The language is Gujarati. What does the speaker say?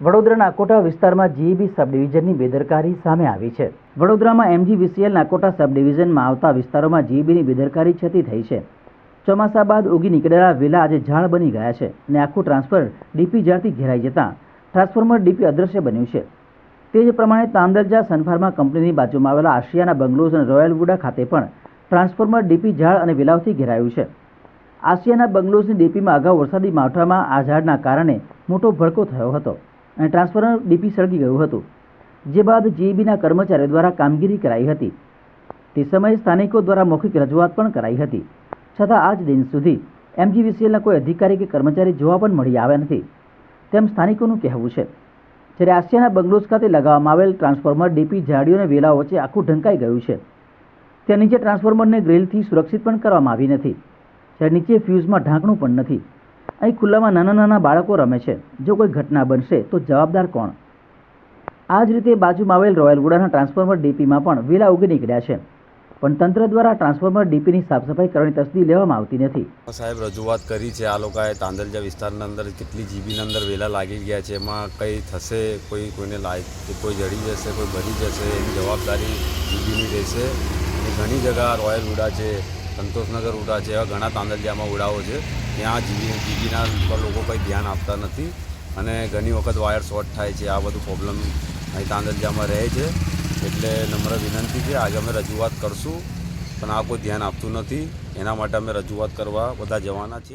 વડોદરા નાકોટા વિસ્તારમાં જીઈબી સબ ડિવિઝનની બેદરકારી સામે આવી છે. વડોદરામાં એમજીવીસીએલ નાકોટા સબ ડિવિઝનમાં આવતા વિસ્તારોમાં જીઈબીની બેદરકારી છતી થઈ છે. ચોમાસા બાદ ઉગી નીકળેલા વેલા આજે ઝાડ બની ગયા છે અને આખું ટ્રાન્સફર ડીપી ઝાડથી ઘેરાઈ જતાં ટ્રાન્સફોર્મર ડીપી અદૃશ્ય બન્યું છે. તે જ પ્રમાણે તાંદરજા સનફાર્મા કંપનીની બાજુમાં આવેલા આશિયાના બંગલોઝ અને રોયલ વુડા ખાતે પણ ટ્રાન્સફોર્મર ડીપી ઝાડ અને વિલાવથી ઘેરાયું છે. આશિયાના બંગલોઝની ડીપીમાં અગાઉ વરસાદી માવઠામાં આ ઝાડના કારણે મોટો ભડકો થયો હતો. અને ટ્રાન્સફોર્મર ડીપી સળગી ગયું હતું, જે બાદ જીઈબીના કર્મચારીઓ દ્વારા કામગીરી કરાઈ હતી. તે સમયે સ્થાનિકો દ્વારા મૌખિક રજૂઆત પણ કરાઈ હતી. છતાં આજ દિન સુધી એમજીવીસીએલના કોઈ અધિકારી કે કર્મચારી જોવા પણ મળી આવ્યા નથી. તેમ સ્થાનિકોનું કહેવું છે. જ્યારે આસિયાના બંગલોઝ ખાતે લગાવવામાં આવેલ ટ્રાન્સફોર્મર ડીપી ઝાડીઓ અને વેલાઓ વચ્ચે આખું ઢંકાઈ ગયું છે. ત્યાં નીચે ટ્રાન્સફોર્મરને ગ્રીલથી સુરક્ષિત પણ કરવામાં આવી નથી. જ્યારે નીચે ફ્યુઝમાં ઢાંકણું પણ નથી. અહીં ખુલ્લામાં નાના નાના બાળકો રમે છે. જો કોઈ ઘટના બનશે, તો જવાબદાર કોણ? આ જ રીતે બાજુમાં આવેલ રોયલ વુડાના ટ્રાન્સફોર્મર ડીપીમાં પણ વેલા ઉગી નીકળ્યા છે. પણ તંત્ર દ્વારા ટ્રાન્સફોર્મર ડીપીની સાફસફાઈ કરવાની તસ્દી લેવામાં આવતી નથી. સાહેબ, રજૂઆત કરી છે આ લોકોએ તાંદલજા વિસ્તારના અંદર કેટલી જીબીની અંદર વેલા લાગી ગયા છે, એમાં કંઈ થશે? કોઈ કોઈને લાગ કોઈ જડી જશે, કોઈ ભરી જશે, એની જવાબદારી જીબીની રહેશે. ઘણી જગા રોયલ ઉડા છે. સંતોષનગર ઉડા છે. એવા ઘણા તાંદલિયામાં ઉડાવો છે. ત્યાં જીબી જીબીના લોકો કંઈ ધ્યાન આપતા નથી અને ઘણી વખત વાયર શોર્ટ થાય છે. આ બધું પ્રોબ્લેમ અહીં તાંદલિયામાં રહે છે. એટલે નમ્ર વિનંતી છે, આજે અમે રજૂઆત કરશું, પણ આ કોઈ ધ્યાન આપતું નથી. એના માટે અમે રજૂઆત કરવા બધા જવાના છીએ.